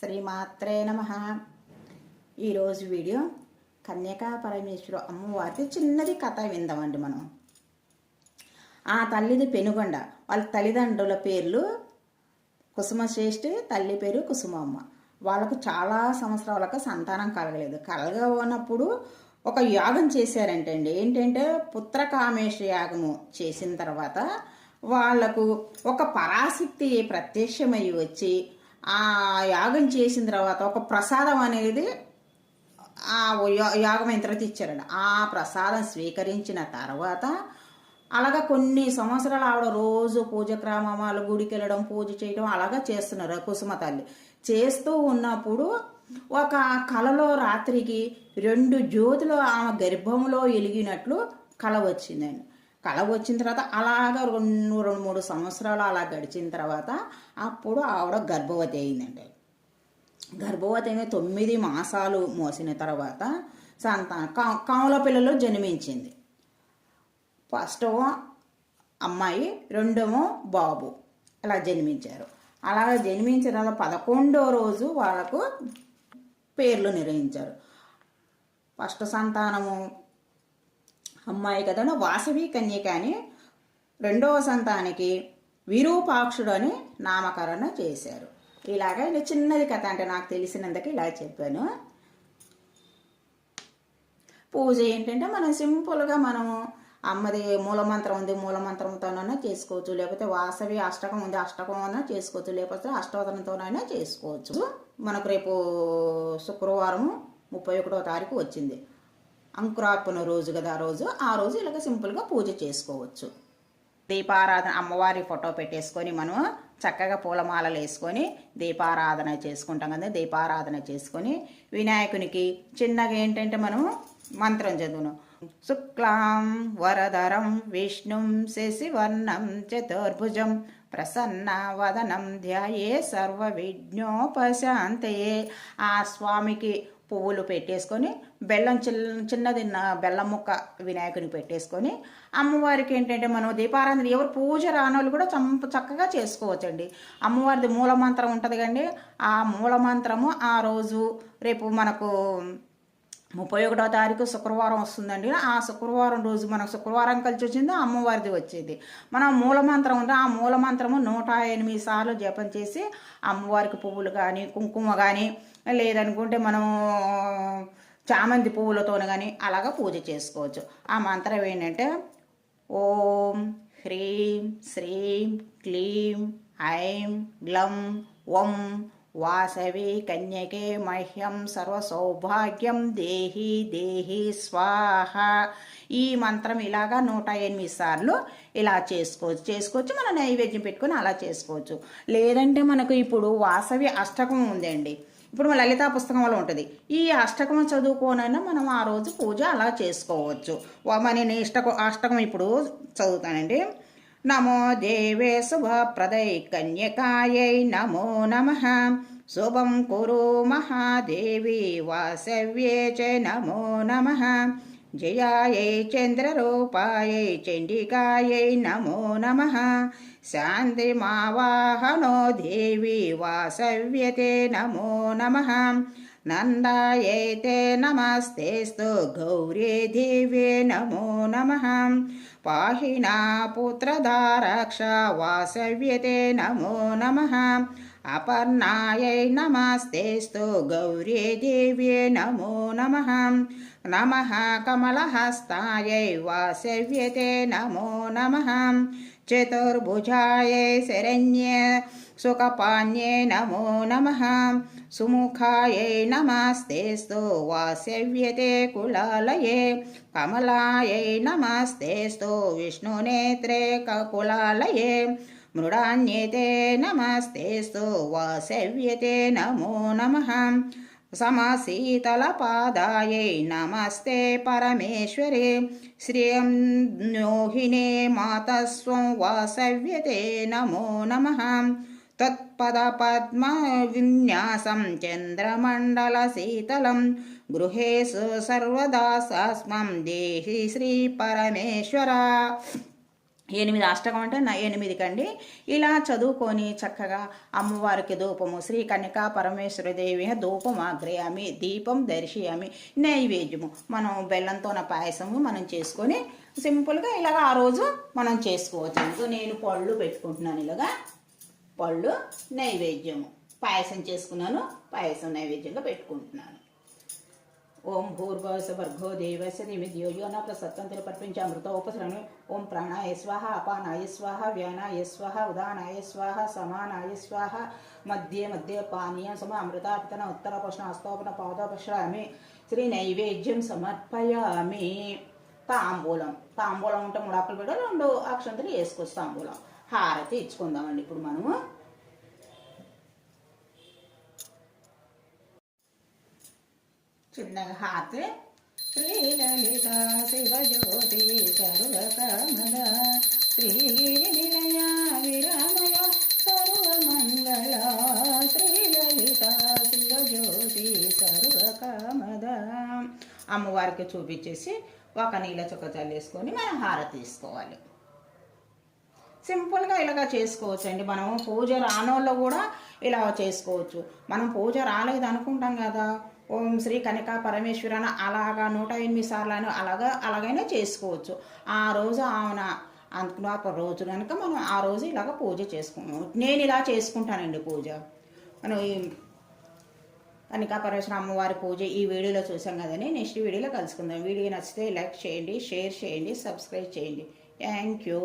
శ్రీమాత్రే నమ. ఈరోజు వీడియో కన్యకా పరమేశ్వరు అమ్మవారిది చిన్నది కథ విందామండి మనం. ఆ తల్లిది పెనుగొండ వాళ్ళ తల్లిదండ్రుల పేర్లు కుసుమశ్రేష్ఠి తల్లి పేరు కుసుమమ్మ. వాళ్ళకు చాలా సంవత్సరాలకు సంతానం కలగలేదు. కలగనప్పుడు ఒక యాగం చేశారంటండి. ఏంటంటే పుత్రకామేశ యాగము చేసిన తర్వాత వాళ్ళకు ఒక పరాశక్తి ప్రత్యక్షమై వచ్చి ఆ యాగం చేసిన తర్వాత ఒక ప్రసాదం అనేది ఆ యా- యాగం అయిన తర్వాత ఇచ్చారండి ఆ ప్రసాదం స్వీకరించిన తర్వాత అలాగా కొన్ని సంవత్సరాలు ఆవిడ రోజు పూజ క్రమాలు గుడికి వెళ్ళడం పూజ చేయడం అలాగా చేస్తున్నారు కుసుమ తల్లి. చేస్తూ ఉన్నప్పుడు ఒక కలలో రాత్రికి రెండు జ్యోతులు ఆమె గర్భంలో వెలిగినట్లు కల వచ్చిందండి. కళ వచ్చిన తర్వాత అలాగ రెండు రెండు మూడు సంవత్సరాలు అలా గడిచిన తర్వాత అప్పుడు ఆవిడ గర్భవతి అయిందండి. గర్భవతి అయిన తొమ్మిది మాసాలు మోసిన తర్వాత సంతానం కా- కాముల పిల్లలు జన్మించింది. ఫస్ట్ అమ్మాయి రెండవ బాబు అలా జన్మించారు. అలాగ జన్మించిన తర్వాత పదకొండో రోజు వాళ్ళకు పేర్లు నిర్వహించారు ఫస్ట్ సంతానము అమ్మాయి కథను వాసవి కన్యక అని రెండవ సంతానికి విరూపాక్షుడు అని నామకరణ చేశారు. ఇలాగ ఇది చిన్నది కథ అంటే నాకు తెలిసినందుకు ఇలా చెప్పాను. పూజ ఏంటంటే మనం సింపుల్గా మనము అమ్మది మూలమంత్రం ఉంది మూలమంత్రంతోనైనా చేసుకోవచ్చు. లేకపోతే వాసవి అష్టకం ఉంది అష్టకం అయినా చేసుకోవచ్చు. లేకపోతే అష్టోత్తరంతోనైనా చేసుకోవచ్చు. మనకు రేపు శుక్రవారం ముప్పై ఒకటో తారీఖు వచ్చింది. అంకురార్పణ రోజు కదా ఆ రోజు ఆ రోజు ఇలాగ సింపుల్గా పూజ చేసుకోవచ్చు. దీపారాధన అమ్మవారి ఫోటో పెట్టేసుకొని మనం చక్కగా పూలమాలలు వేసుకొని దీపారాధన చేసుకుంటాం కదా దీపారాధన చేసుకొని వినాయకునికి చిన్నగా ఏంటంటే మనం మంత్రం చదువును. శుక్లాం వరదరం విష్ణుం శశివర్ణం చతుర్భుజం ప్రసన్న వదనం ధ్యాయే సర్వ విజ్ఞోపశాంతయే ఆ స్వామికి పువ్వులు పెట్టేసుకొని బెల్లం చిన్న చిన్నది బెల్లం ముక్క వినాయకుని పెట్టేసుకొని అమ్మవారికి ఏంటంటే మనం దీపారాధన ఎవరు పూజ రానోళ్ళు కూడా చంప చక్కగా చేసుకోవచ్చండి. అమ్మవారిది మూలమంత్రం ఉంటుంది కండి ఆ మూలమంత్రము ఆ రోజు రేపు మనకు ముప్పై ఒకటో తారీఖు శుక్రవారం వస్తుందండి. ఆ శుక్రవారం రోజు మనకు శుక్రవారం కలిసి వచ్చింది అమ్మవారిది వచ్చేది. మనం మూలమంత్రం ఉంది ఆ మూలమంత్రము నూట ఎనిమిది సార్లు జపం చేసి అమ్మవారికి పువ్వులు కానీ కుంకుమ కానీ లేదనుకుంటే మనము చామంతి పువ్వులతో కానీ అలాగా పూజ చేసుకోవచ్చు. ఆ మంత్రం ఏంటంటే ఓం హ్రీం శ్రీం క్లీం ఐం గ్లం ఓం వాసవి కన్యకే మహ్యం సర్వసౌభాగ్యం దేహి దేహి స్వాహ ఈ మంత్రం ఇలాగా నూట ఎనిమిది సార్లు ఇలా చేసుకోవచ్చు. చేసుకోవచ్చు మనం నైవేద్యం పెట్టుకొని అలా చేసుకోవచ్చు. లేదంటే మనకు ఇప్పుడు వాసవి అష్టకం ఉందండి. ఇప్పుడు మన లలితా పుస్తకంలో ఉంటుంది. ఈ అష్టకం చదువుకోనైనా మనం ఆ రోజు పూజ అలా చేసుకోవచ్చు. మన మరి నేను ఇష్టకం అష్టకం ఇప్పుడు చదువుతానండి. నమో దేవే శుభప్రదై కన్యకాయై నమో నమ. శుభం కురు మహాదేవి వాసవ్యే చ నమో నమ. జయాయై చంద్రరూపాయై చండికాయై నమో నమ. శాంతిమావాహనో దేవి వాసవ్యతే నమో నమ. नन्दायैते नमस्तेस्तु गौरी दिव्ये नमो नमः। पाहिना पुत्रदारक्षा वासव्यते नमो नमः। अपर्णायै नमस्ते स्तु गौरे देव्ये नमो नमः। नमः कमलहस्तायै वासव्यते नमो नमः। నమో నమ చతుర్భుజాయై శరణ్య సుఖపాన్యే నమో నమ సుముఖాయై నమస్తేస్తు వాసవ్యతే కులాలయే కమలాయై నమస్తేస్తు విష్ణునేత్రే కులాలయే మృడాన్యేతే నమస్తేస్తు వాసవ్యతే समशीतलपादाय नमस्ते परमेश्वरे। श्रियं नोहिने मातस्वं वासव्यते नमो नमः। त्वत्पदपद्मविन्यासं चन्द्रमण्डलशीतलं गृहेषु सर्वदा सास्मं देहि श्रीपरमेश्वरा। ఎనిమిది అష్టకం అంటే నా ఎనిమిది కండి. ఇలా చదువుకొని చక్కగా అమ్మవారికి ధూపము శ్రీ కన్యకా పరమేశ్వర దేవి ధూపం ఆగ్రయామి దీపం దర్శయామి నైవేద్యము. మనం బెల్లంతోన పాయసము మనం చేసుకొని సింపుల్గా ఇలాగ ఆ రోజు మనం చేసుకోవచ్చు. నేను పళ్ళు పెట్టుకుంటున్నాను ఇలాగా. పళ్ళు నైవేద్యము. పాయసం చేసుకున్నాను పాయసం నైవేద్యంగా పెట్టుకుంటున్నాను. ఓం భూర్భవస భర్గో దేవస్య నిమిద్యో యో న ప్రసత్తంతులు అమృత అమృతోపసరణి ఓం ప్రాణాయ స్వాహ అపానాయ స్వాహ వ్యానాయ స్వాహ ఉదానాయ స్వాహ సమానాయ స్వాహ. మధ్య మధ్య పానీయ సమ అమృతాపితన ఉత్తర పోషణ హస్తోపన పాదోపశ్రామి శ్రీ నైవేద్యం సమర్పయామి. తాంబూలం. తాంబూలం ఉంటే మూడు పెడ రెండు అక్షంతలు వేసుకోవచ్చు తాంబూలం. హారతి ఇచ్చుకుందామండి. ఇప్పుడు మనము చిన్నగా హారతి శ్రీలలిత శివజ్యోతి సర్వకమద శ్రీగిరి నిలయ విరామయ సర్వమంగళ శ్రీలలిత శివజ్యోతి సర్వకమద. అమ్మవారికి చూపించేసి ఒక నీళ్ళ చుక్క చల్లేసుకొని మనం హారతి తీసుకోవాలి. సింపుల్గా ఇలాగా చేసుకోవచ్చు అండి మనం పూజ రానోళ్ళు కూడా ఇలా చేసుకోవచ్చు. మనం పూజ రాలేదు అనుకుంటాం కదా. ఓం శ్రీ కనికా పరమేశ్వరన అలాగా నూట ఎనిమిది సార్లు అని అలాగా అలాగైనా చేసుకోవచ్చు. ఆ రోజు ఆమెన అనుకున్న రోజు కనుక మనం ఆ రోజు ఇలాగ పూజ చేసుకున్నాము నేను ఇలా చేసుకుంటానండి పూజ. మనం ఈ కనికా పరమేశ్వర అమ్మవారి పూజ ఈ వీడియోలో చూసాం కదండి. నెక్స్ట్ వీడియోలో కలుసుకుందాం. వీడియో నచ్చితే లైక్ చేయండి షేర్ చేయండి సబ్స్క్రైబ్ చేయండి. Thank you.